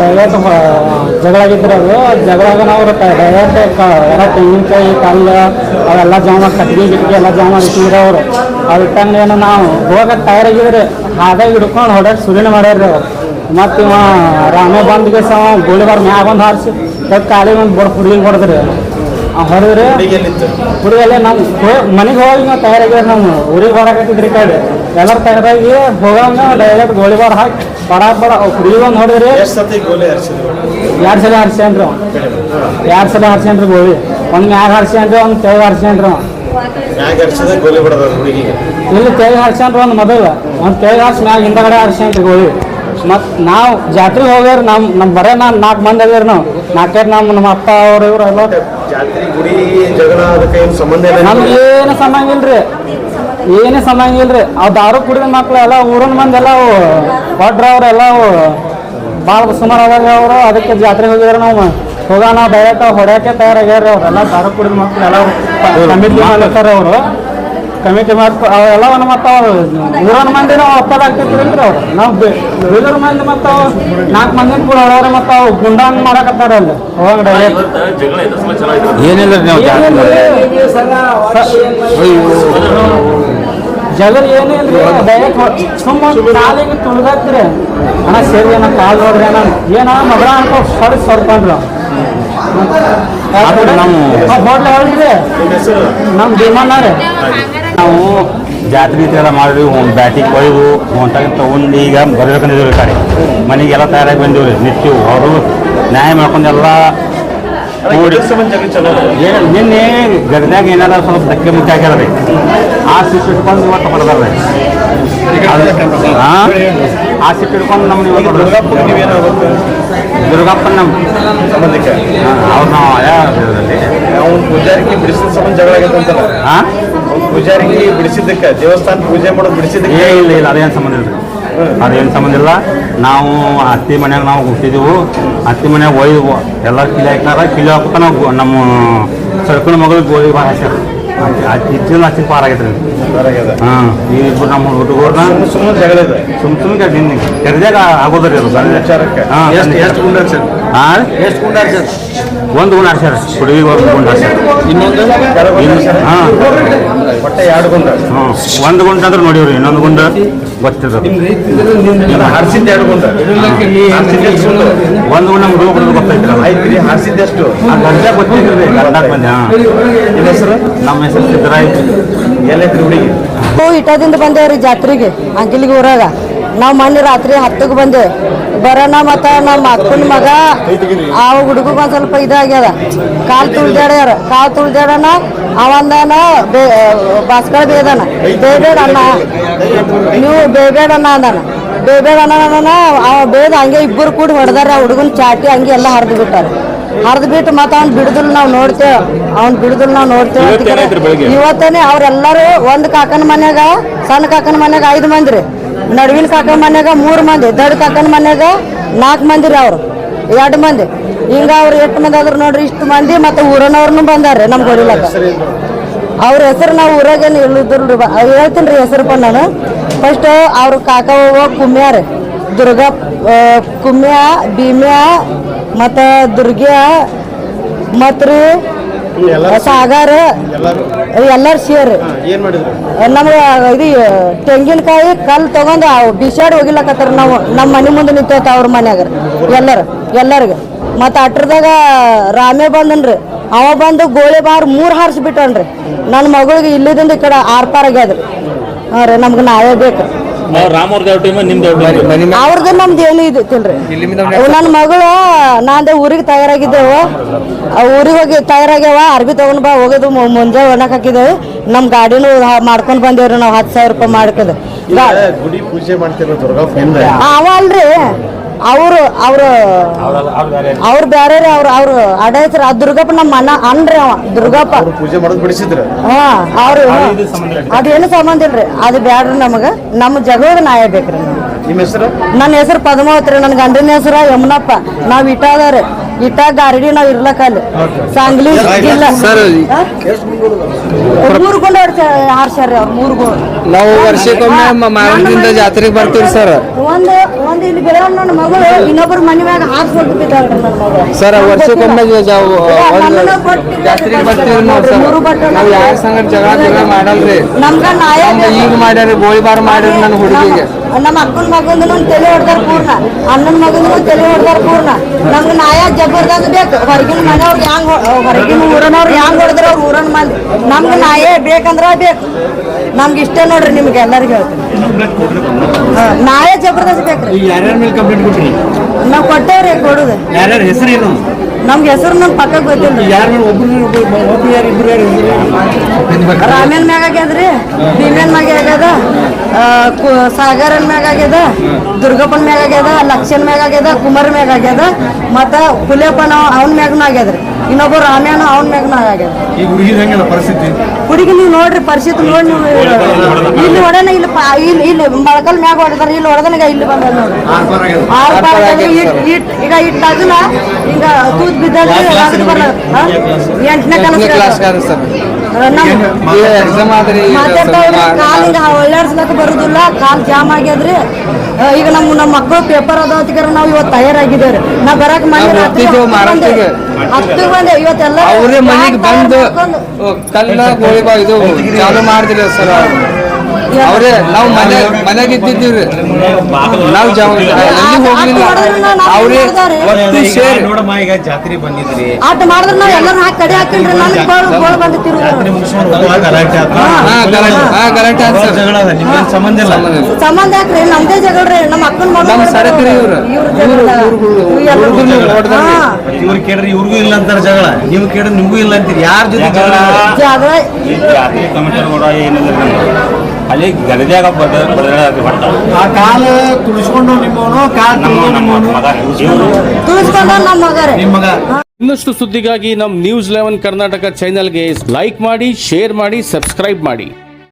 Direct ಜಗಳ ಆಗಿದ್ರು ಅದು ಜಗಳಾಗ ಅವರು ಡೈವರ್ಟ್ ಎಲ್ಲ ತೆಂಗಿನಕಾಯಿ ಕಲ್ಲು ಅವೆಲ್ಲ ಜಾಮ ಕಟ್ಗೆ ಗಿಟ್ಗೆ ಎಲ್ಲ ಜಾಮ ಇಟ್ಟಿದ್ರು ಅವರು. ಅದು ಏನು ನಾವು ಹೋಗಕ್ಕೆ ತಯಾರಾಗಿದ್ರೆ ಹಾದಾಗ ಹಿಡ್ಕೊಂಡು ಹೊಡೆ ಸುರಿನ ಮಾಡ್ಯಾರ್ರಿ ಅವ್ರು. ಮತ್ತು ಇವ ರಾಮ ಬಂದಿಗೆ ಸಹ ಗೋಳಿಬಾರ ಮ್ಯಾಗ ಒಂದು ಹಾರಿಸಿ ಕಾಲಿಗೆ ಒಂದು ಬಡ ಹುಡುಗಿ ಹೊಡೆದ್ರಿ. ಹೊಡೆದ್ರಿ ಹುಡುಗಲ್ಲೇ ನಮ್ಮ ಮನೆಗೆ ಹೋಗಿ ನಾವು ತಯಾರಾಗಿದ್ರೆ ನಮ್ಮ ಊರಿಗೆ ಹೊರಗಾಕಿದ್ರಿ ಈ ಕಡೆ ಎಲ್ಲರೂ ತಯಾರಾಗಿ ಹೋಗಂಗ ಡೈರೆಕ್ಟ್ ಗೋಳಿಬಾರ ಹಾಕಿ ಸತಿ ಗೋಲಿ ಹರಿಸಿದ್ರು ಎರಡು ಸಲ ಹರ್ಸ್ಯಾನ್ರಿ ಅವ ಎರಡು ಸಲ ಹರ್ಸ್ಯಾನ್ರಿ ಗೋಳಿ ಒಂದು ಮ್ಯಾಗ ಹರ್ಸ್ಯಾನ್ರಿ ಒಂದು ತೆಳಗೆ ಹರ್ಸ್ಯಾನ್ರಿ ಇಲ್ಲಿ ತೆಳಗೆ ಹರ್ಸ್ಯಾನ್ರಿ ಒಂದು ಮೊದಲು. ಒಂದು ತೆಳಗೆ ಹರ್ಸಿ ಮ್ಯಾಗ ಹಿಂದಗಡೆ ಹರ್ಸ್ಯಾನ್ರಿ ಗೋಳಿ ಮತ್ತು ನಾವು ಜಾತ್ರೆಗೆ ಹೋಗ್ಯಾರ ನಮ್ಮ ನಮ್ಮ ಬರೇ ನಾನು ನಾಲ್ಕು ಮಂದಿ ಅದೇವ್ರಿ ನಾವು. ನಾಲ್ಕೈದು ನಮ್ಮ ನಮ್ಮ ಅಪ್ಪ ಅವ್ರ ಇವ್ರು ಎಲ್ಲ. ಜಾತ್ರೆ ಗುಡಿ ಜಗಳ ಅದಕ್ಕೆ ಏನು ಸಂಬಂಧ ಇಲ್ಲ ನಮ್ಗೆ ಏನು ಸಂಬಂಧ ಇಲ್ರಿ. ಏನೇ ಸಂಬಂಧ ಆ ಅವು ದಾರು ಕುಡಿದ ಮಕ್ಳು ಎಲ್ಲ ಊರಿನ ಮಂದಿ ಎಲ್ಲ ಕೊಟ್ರ ಅವ್ರು ಎಲ್ಲ ಭಾಳ ಸುಮಾರು ಅದಾಗ ಅವರು. ಅದಕ್ಕೆ ಜಾತ್ರೆಗೆ ಹೋಗಿದ್ರೆ ನಾವು ಹೋಗೋಣ ಡೈರೆಕ್ಟ್ ಹೊಡ್ಯಾಕೆ ತಯಾರಾಗ್ಯಾರ ಅವರೆಲ್ಲ ದಾರು ಕುಡಿದ ಮಕ್ಳು ಎಲ್ಲ ಕಮಿಟಿ ಮಾಡ್ತಾರೆ ಅವರು. ಕಮಿಟಿ ಮಾಡ್ಕೊ ಅವೆಲ್ಲ ಮತ್ತು ಅವ್ರು ಊರನ ಮಂದಿ ನಾವು ಒಪ್ಪದಾಗ್ತಿರ್ತೀರಿ ಅವ್ರು. ನಾವು ಬೀದರ್ ಮಂದಿ ಮತ್ತು ಅವು ನಾಲ್ಕು ಮಂದಿ ಕೂಡ ಹೊಡೋರು ಮತ್ತು ಅವು ಗುಂಡಾಂಗ್ ಮಾಡಕತ್ತಾರ ಅಲ್ಲಿ. ಹೋಗ ಡೈರೆಕ್ಟ್ ಏನಿಲ್ಲ ಜಗಲ್ ಏನಿಲ್ರಿ ಸುಮ್ಮ ಕಾಲಿಗೆ ತುಳಿದಾಕ್ರಿ ಅಣ್ಣ ಸೇರಿ ಅಣ್ಣ ಕಾಲ್ ನೋಡ್ರಿ ಅಣ್ಣ. ಏನ ಮಗಳ ಅನ್ಕೋ ಸರಿ ಸರ್ಕೊಂಡ್ರು. ನಮ್ಮ- ಹೋಟ್ಲ ಹೇಳ್ರಿ ನಿಮ್ಮ ಭೀಮಣ್ಣ ರೀ. ನಾವು ಜಾತ್ರೆ ಎಲ್ಲ ಮಾಡಿ ಒಂದು ಬ್ಯಾಟಿಗೆ ಕೊಯ್ದು ಹೊಂಟಾಗ ತಗೊಂಡು ಈಗ ಬರ್ಬೇಕಂದಿದ್ದೀವಿ ಕಡೆ. ಮನೆಗೆಲ್ಲ ತಯಾರಾಗಿ ಬಂದಿವ್ರಿ ನಿತ್ಯ ಅವರು ನ್ಯಾಯ ಮಾಡ್ಕೊಂಡು ಎಲ್ಲ ಏನು ನಿನ್ನೆ ಗದ್ದಾಗ ಏನಾರ ಸ್ವಲ್ಪ ಧಕ್ಕೆ ಮುಚ್ಚಿ ಆಗ್ಯಾರ ರೀ ಆ ಸಿಟ್ಟು ಇಟ್ಕೊಂಡು ಇವತ್ತು ಹೊಡೆದಾರ ರೀ ಆ? ಸಿಟ್ಟು ಇಟ್ಕೊಂಡು ಇವತ್ತು ನೀವೇನಾಗುತ್ತೆ ದುರ್ಗಪ್ಪನ ನಮ್ಮ ಸಂಬಂಧಕ್ಕೆ? ಅವ್ರು ನಾವು ಯಾವ ಇದರಲ್ಲಿ. ಅವ್ನು ಪೂಜಾರಿಗೆ ಬಿಡಿಸಿದ ಸಂಬಂಧ ಜಗಳ ಆಗೈತೆ ಹಾಂ ಪೂಜಾರಿಗೆ ಬಿಡಿಸಿದ್ದಕ್ಕೆ ದೇವಸ್ಥಾನ ಪೂಜೆ ಮಾಡೋದು ಬಿಡಿಸಿದ್ದಕ್ಕೆ? ಇಲ್ಲ ಇಲ್ಲ ಅದೇನು ಸಂಬಂಧ ಇಲ್ಲ. ಅದೇನು ಸಂಬಂಧ ಇಲ್ಲ. ನಾವು ಅತ್ತಿ ಮನ್ಯಾಗ ನಾವು ಹುಟ್ಟಿದೆವು. ಅತ್ತಿ ಮನ್ಯಾಗ ಒಯ್ದು ಎಲ್ಲ ಕಿಲಿ ಹಾಕ್ತಾರ ಕಿಲಿ ಹಾಕ್ತಾ ನಾವು ನಮ್ಮ ಸರ್ಕಲ್ ಮಗಳು ಗೋಳಿ ಭಾಳ ಹಾಕ್ಯಾರ ಇಚ್ಚಿನ ಹಚ್ಚಿನ ಪಾರ ಆಗೈತೆ ರೀ ಹೊರಗ್ಯದ. ಹಾಂ ಈ ಇಬ್ಬರು ನಮ್ಮ ಹುಡುಗರನ್ನ ಸುಮ್ಮನೆ ಸುಮ್ಮನೆ ಜಗಳ ಇದೆ. ಸುಮ್ ಸುಮ್ಮನೆ ನಿನ್ನೆ. ತೆರೆದಾಗ ಆಗೋದ್ರಿ ಅದು. ಹಾಂ ಎಷ್ಟು ಎಷ್ಟು ಗುಂಡ ಹರಿಸಿದ್ರು? ಹಾಂ ಎಷ್ಟು ಗುಂಡ? ಒಂದು ಗುಣ ಸರ್ ಹುಡುಗಿಗೆ ಒಂದು ಗುಂಡ ಸರ್ ಇನ್ನೊಂದು? ಗುಂಡ? ಹಾಂ. ಒಟ್ಟೆ ಎರಡು ಗುಂಡ ಹ್ಞೂ ಒಂದು ಗುಂಡ ಅಂದ್ರೆ ನೋಡಿವ್ರಿ ಇನ್ನೊಂದು ಗುಂಡ ಗೊತ್ತಿರ್ತದೆ ಇಲ್ಲ, ಹರಿಸಿದ್ದು ಎರಡು ಗುಂಡ. ಗುಂಡ? ಒಂದು ಗುಂಡ ಹುಡುಗ ಹುಡುಗ ಗೊತ್ತೈತಿರಲ್ಲ ಆಯ್ತು ರೀ ಹರಿಸಿದ್ದು ಎಷ್ಟು? ಗಂಟೆ ಗೊತ್ತಿದ್ರಿ ಗಂಟಕ್ಕೆ ಬಂದೆ ಹಾಂ. ನಿಮ್ಮ ಹೆಸರು? ನಮ್ಮ ಹೆಸರು ಸಿದ್ದರಾಯ್ ಎಲ್ಲೈತ್ರಿ ಹುಡುಗಿ? ನಾವು ಇಟದಿಂದ ಬಂದೇವ್ರಿ ಜಾತ್ರೆಗೆ ಅಂಕಿಲಿಗೆ ಊರಾಗ. ನಾವು ಮೊನ್ನೆ ರಾತ್ರಿ ಹತ್ತಕ್ಕೆ ಬಂದೆ. ಬರೋಣ ಮತ್ತು ನಮ್ಮ ಅಕ್ಕನ ಮಗ ಆ ಹುಡುಗಗೆ ಒಂದು ಸ್ವಲ್ಪ ಇದಾಗ್ಯದ. ಕಾಲು ತುಳ್ದಾಡ್ಯಾರ. ಕಾಲು ತುಳಿದಾಡೋಣ ಅವಂದನ ಬೇ ಬಾಸ್ಕಳ ಬೇದನ ಬೇಬೇಡ ಅಣ್ಣ ನೀವು ಬೇಬೇಡ ಅಣ್ಣ ಅಂದಾನ. ಬೇಬೇಡ ಅಣ್ಣ ಅವ ಬೇದ ಹಂಗೆ ಇಬ್ಬರು ಕೂಡಿ ಹೊಡೆದಾರ. ಆ ಹುಡುಗನ ಚಾಟಿ ಹಂಗೆ ಎಲ್ಲ ಹರಿದು ಬಿಟ್ಟಾರ. ಹರಿದು ಬಿಟ್ಟು ಮತ್ತೆ ಅವ್ನು ಬಿಡುದಿಲ್ಲ ನಾವು ನೋಡ್ತೇವೆ. ಅವ್ನು ಬಿಡುದಿಲ್ಲ ನಾವು ನೋಡ್ತೇವೆ ಇವತ್ತೇನೆ ಇವತ್ತನೇ ಅವ್ರೆಲ್ಲರೂ ಒಂದು ಕಾಕನ ಮನ್ಯಾಗ ಸಣ್ಣ ಕಾಕನ ಮನ್ಯಾಗ ಐದು ಮಂದಿ ರೀ ನಡುವಿನ ಕಾಕನ ಮನ್ಯಾಗ, ಮೂರು ಮಂದಿ, ದೊಡ್ಡ ಕಾಕನ ಮನ್ಯಾಗ ನಾಲ್ಕು ಮಂದಿ ರೀ ಅವ್ರು. ಎರಡು ಮಂದಿ. ಹಿಂಗ ಅವ್ರು ಎಷ್ಟು ಮಂದಿ ಆದ್ರು ನೋಡ್ರಿ, ಇಷ್ಟು ಮಂದಿ ಮತ್ತೆ ಊರನವ್ರನ್ನು ಬಂದಾರ್ರಿ ನಮ್ಗೆ ಹೊಡಿಲಕ್ಕ ಅವ್ರ ಹೆಸರು ನಾವು ಊರಾಗೇನು ಹೇಳಿದ್ರು ಹೇಳ್ತೀನಿ ರೀ ಹೆಸರು ನಾನು. ಫಸ್ಟ್ ಅವ್ರ ಕಾಕ ಅವ್ವ ಕುಮ್ಯ ದುರ್ಗಾ ಕುಮ್ಯಾ, ಭೀಮ್ಯಾ, ಮತ್ತು ದುರ್ಗ್ಯಾ ಮತ್ತು ಸಾಗರ ಎಲ್ಲರೂ ಸೇರಿ. ನಮ್ಗೆ ಇದು ತೆಂಗಿನಕಾಯಿ ಕಲ್ಲು ತಗೊಂಡು ಅವು ಬಿಸಾಡಿ ಹೋಗಿಲ್ಲಕತ್ತಾರ ನಾವು. ನಮ್ಮ ಮನೆ ಮುಂದೆ ನಿಂತೋತ ಅವ್ರ ಮನ್ಯಾಗ. ಎಲ್ಲರು ಎಲ್ಲರಿಗೆ. ಮತ್ತು ಅಟ್ರದಾಗ ರಾಮೇ ಬಂದನ್ರಿ. ಅವ ಬಂದು ಗೋಳಿ ಬಾರ್ ಮೂರು ಹಾರಿಸ್ಬಿಟ್ಟನ್ರಿ ನನ್ನ ಮಗಳಿಗೆ ಇಲ್ಲಿದಿಂದ ಈ ಕಡೆ ಆರ್ ಪಾರ್ ಆಗ್ಯಾದ್ರಿ ಹಾಂ ರೀ ನಮ್ಗೆ ನಾವೇ ಬೇಕು. ರಾಮವ್ರ ದೇವ್ ಟೀಮ್ ನಿಮ್ ದೇವ್ ಟೀಮ್ ಅವ್ರದ್ದು ನಮ್ದು ಏನು ಇದು ತಿಳ್ರಿ ನನ್ನ ಮಗಳು ನಾಂದೆ ಊರಿಗೆ ತಯಾರಾಗಿದ್ದೆವು. ಆ ಊರಿಗೆ ಹೋಗಿ ತಯಾರಾಗ್ಯಾವ ಅರ್ಬಿ ತಗೊಂಡ್ ಬಾ ಹೋಗೋದು ಮುಂಜಾನೆ ಒಣಕ್ ಹಾಕಿದ್ದೇವೆ. ನಮ್ಮ ಗಾಡಿನೂ ಮಾಡ್ಕೊಂಡು ಮಾಡ್ಕೊಂಡ್ ಬಂದೇವ್ರಿ ನಾವು ಹತ್ತು ಸಾವಿರ ರೂಪಾಯಿ ಮಾಡ್ಕೊಂಡು. ಗುಡಿ ಪೂಜೆ ಮಾಡ್ತಿರೋ ಅವ ಅಲ್ರಿ. ಅವರು ಅವರು ಅವ್ರು ಬೇರೆ ರೀ. ಅವ್ರು ಅವ್ರು ಅಡ ಹೆಸ್ರು ಆ ದುರ್ಗಪ್ಪ ನಮ್ಮ ಅಣ್ಣ ಅನ್ರಿ ಅವ ದುರ್ಗಪ್ಪ. ಅವ್ರು ಪೂಜೆ ಮಾಡೋದು ಬಿಡಿಸಿದ್ರು? ಹಾ ಅವ್ರು ಅದೇನು ಸಂಬಂಧ ಇಲ್ರಿ ಅದು ಬ್ಯಾಡ್ರಿ ನಮಗ. ನಮ್ಮ ಜಗದ ನಾಯ ಬೇಕ್ರಿ ನಮ್ಗೆ ನಿಮ್ಮ ಹೆಸರು? ನನ್ನ ಹೆಸರು ಪದ್ಮಾವತ್ರಿ ನನ್ ನನ್ನ ಗಂಡನ ಹೆಸರ ಯಮುನಪ್ಪ. ನಾವ್ ಇಟ್ಟಾದಾರೆ ಇಟ್ಟ ಗಾರಡಿ ನಾವ್ ಇರ್ಲಕ್ಕ ಅಲ್ಲಿ. ಸಾಂಗ್ಲಿ ಜಿಲ್ಲಾ ಮೂರು ಗೊಂಡು ಹಾರ್ಸ್ಯಾರ್ರಿ ಅವ್ರು ಮೂರು ಗೊಂಡು. ನಾವು ವರ್ಷಕ್ಕೊಮ್ಮೆ ಮಾರದಿಂದ ಜಾತ್ರೆಗೆ ಬರ್ತೀವಿ ಸರ್ ಒಂದು ಒಂದು ಇಲ್ಲಿ ಬೆಳೆಯ ನನ್ನ ಮಗಳು ಇನ್ನೊಬ್ಬರ ಮನೆ ಮ್ಯಾಗ ಹಾಕ್ಸ್ಬಿಟ್ಟು ಬಿದ್ದಾಳ್ರಿ ನನ್ನ ಮಗಳು ಸರ್ ವರ್ಷಕ್ಕೊಮ್ಮೆ ಜಾತ್ರೆಗೆ ಬರ್ತೀವಿ ನಾವು ಸರ್ ನಾವು ಯಾರ ಸಂಗಡ ಜಗಳ ಜಗಳ ಮಾಡಲ್ರಿ. ನಮ್ಗ ನಾಯ ಈಗ ಮಾಡ್ಯಾರ ಗೋಳಿಬಾರ್ ಮಾಡ್ಯಾರ ನನ್ನ ಹುಡುಗಿಗೆ. ನಮ್ಮ ಅಕ್ಕನ ಮಗಂದನು ತಲೆ ಹೊಡ್ದಾರ ಪೂರ್ಣ. ಅಣ್ಣನ ಮಗಂದು ತಲೆ ಹೊಡ್ದಾರ ಪೂರ್ಣ. ನಮ್ಗೆ ನಾಯ ಜಬರ್ದಸ್ತ್ ಬೇಕು. ಹೊರಗಿನ ಮನೆಯವ್ರಿಗೆ ಹ್ಯಾಂಗ ಹೊರಗಿನ ಊರನವ್ರು ಹ್ಯಾಂಗ ಹೊಡೆದ್ರ ಅವ್ರು ಊರನ ಮಂದಿ ನಮ್ಗೆ ನಾಯೇ ಬೇಕಂದ್ರ ಬೇಕು. ನಮ್ಗೆ ಇಷ್ಟೇ ನೋಡ್ರಿ ನಿಮ್ಗೆ ಎಲ್ಲರಿಗೂ ಹೇಳ್ತೀನಿ. ನಾಯೇ ಜಬರ್ದಸ್ತ್ ಬೇಕ್ರಿ. ನಾವು ಕೊಟ್ಟೇವ್ರಿ ಕೊಡುದು. ಏನು? ನಮ್ಗೆ ಹೆಸರು ನಮ್ಗೆ ಪಕ್ಕ ಗೊತ್ತಿಲ್ಲ ಯಾರ ಒಬ್ರು ಯಾರು ಇಬ್ರು ಯಾರು ಹೆಸರು ರಾಮೇನ್ ಮ್ಯಾಗ ಆಗ್ಯದ್ರಿ ಭೀಮೇನ್ ಮ್ಯಾಗ ಆಗ್ಯದ ಸಾಗರನ್ ಮ್ಯಾಗ ಆಗ್ಯದ ದುರ್ಗಪ್ಪನ ಮ್ಯಾಗ ಆಗ್ಯದ ಲಕ್ಷನ್ ಮ್ಯಾಗ ಆಗ್ಯದ ಕುಮಾರ್ ಮ್ಯಾಗ ಆಗ್ಯದ ಮತ್ತ ಹುಲಿಯಪ್ಪನ ಅವನ್ ಮ್ಯಾಗನು ಆಗ್ಯದ್ರಿ ಇನ್ನೊಬ್ಬ ರಾಮ್ಯಾನ ಮ್ಯಾಗ ಮ್ಯಾಗನು ಆಗ್ಯದ ಈಗ ಹುಡುಗಿದ ಹೆಂಗಿಲ್ಲ ಪರಿಸ್ಥಿತಿ? ಹುಡುಗಿ ನೀವು ನೋಡ್ರಿ ಪರಿಸ್ಥಿತಿ ನೋಡಿ ನೀವು. ಇಲ್ಲಿ ಹೊಡೆನ ಇಲ್ಲಿ ಪಾ- ಇಲ್ಲಿ ಇಲ್ಲಿ ಮೊಳಕಲ್ ಮ್ಯಾಗ ಹೊಡೆದಾರ ಇಲ್ಲಿ ಹೊಡೆದನ ಇಲ್ಲಿ ಬಂದ ನೋಡ್ರಿ. ಆರ್ ಪಾರ್ ಆಗ್ಯದ. ಇಟ್- ಇಟ್- ಈಗ ಇಟ್ಟು ಅಗಲ ಈಗ ತೂತ್ ಬಿದ್ದಾಗ? ಎಂಟನೇ ಕ್ಲಾಸ್ ಸರ್? ನಮ್ಮ ಎಕ್ಸಾಮ್ ಆದ್ರಿ ಈಗ ಮಾತಾಡ್ತಾವ್ರಿ ಸ್ವಲ್ಪ ಕಾಲ್ ಈಗ ಒಳ್ಳಾಡ್ಸ್ಲಕ್ಕ ಬರುದಿಲ್ಲ ಕಾಲ್ ಜಾಮ್ ಆಗ್ಯದ್ರಿ ಈಗ ನಮ್ಮ ನಮ್ಮ ಮಕ್ಕಳು ಪೇಪರ್ ಅದಾವತ್ತಿಗಾರ ನಾವು ಇವತ್ತು ತಯಾರಾಗಿದ್ದೇವೆ ನಾ ಬರಕ್ ಮನೆ ಹತ್ತು ಬಂದೆ. ಇವತ್ತೆಲ್ಲ ಮನೆಗೆ ಬಂದು ಕಲ್ಲ ಗೋಳಿಬಾರ್ ಇದು ಚಾಲು ಮಾಡಿದ್ರಿ ಸರ್ ಅವರೇ ನಾವು ಮನೆ ಮನೆಗೆ ಇದ್ದಿದ್ದೀವ್ರಿ ನಾವು ಜವಾಬ್ದಾರಿ ಎಲ್ಲಿ ಹೋಗ್ಲಿಲ್ಲ. ಅವರೇ ಒಟ್ಟು ಸೇರಿ ನೋಡಮ್ಮ ಈಗ ಜಾತ್ರೆ ಬಂದಿದ್ರಿ. ಆಟ ಮಾಡಿದ್ರೆ ನಾವು ಎಲ್ಲರೂ ಹಾಕಿ ಕಡೆ ಹಾಕಿನ್ರಿ ನನಗೆ ಗೋಳು ಗೋಳು ಬಂದು ತಿರುಗಿ ಮುಗಿಸ್ಕೊಂಡು ಹೋಗುವಾಗ ಗಲಾಟೆ ಆತು. ಹಾ ಗಲಾಟೆ ಹಾ ಆಯ್ತು ಸರ್. ಜಗಳ ಅದ ಸಂಬಂಧ ಇಲ್ಲ? ಸಂಬಂಧ ಯಾಕ್ರಿ? ನಮ್ದೇ ಜಗಳ್ರಿ ನಮ್ಮ ಅಕ್ಕನ ಮಗಳು ನಮ್ಮ ಸರಕರಿ ಇವ್ರು. ಇವ್ರು ಕೇಳ್ರಿ ಇವ್ರಿಗೂ ಇಲ್ಲ ಅಂತಾರ ಜಗಳ. ನೀವು ಕೇಳಿದ್ರೆ ನಿಮಗೂ ಇಲ್ಲ ಅಂತೀರಿ. ಯಾರ ಜೊತೆ ಜಗಳ ಜಗಳ? ಈ ಅಲ್ಲಿ ಬದಲಾಗ ಹೊಟ್ಟ. ಆ ಕಾಲ ತುಳಿಸ್ಕೊಂಡು ನಿಮ್ಮವನು ಕಾಲ್ ನಮ್ಮ ತುಳ್ಕೊಂಡು ನಮ್ಮ ನಿಮ್ಮವನು. ಮಗ ಇವ್ರು ತುಳಿಸ್ಕೊಂಡ ನಮ್ಮ ಮಗರೇ ನಿಮ್ಮ ಮಗ. ಇನ್ನಷ್ಟು ಸುದ್ದಿಗಾಗಿ ನಮ್ಮ ನ್ಯೂಸ್ ಲೆವೆನ್ ಕರ್ನಾಟಕ ಚಾನೆಲ್ಗೆ ಲೈಕ್ ಮಾಡಿ ಶೇರ್ ಮಾಡಿ ಸಬ್ಸ್ಕ್ರೈಬ್ ಮಾಡಿ.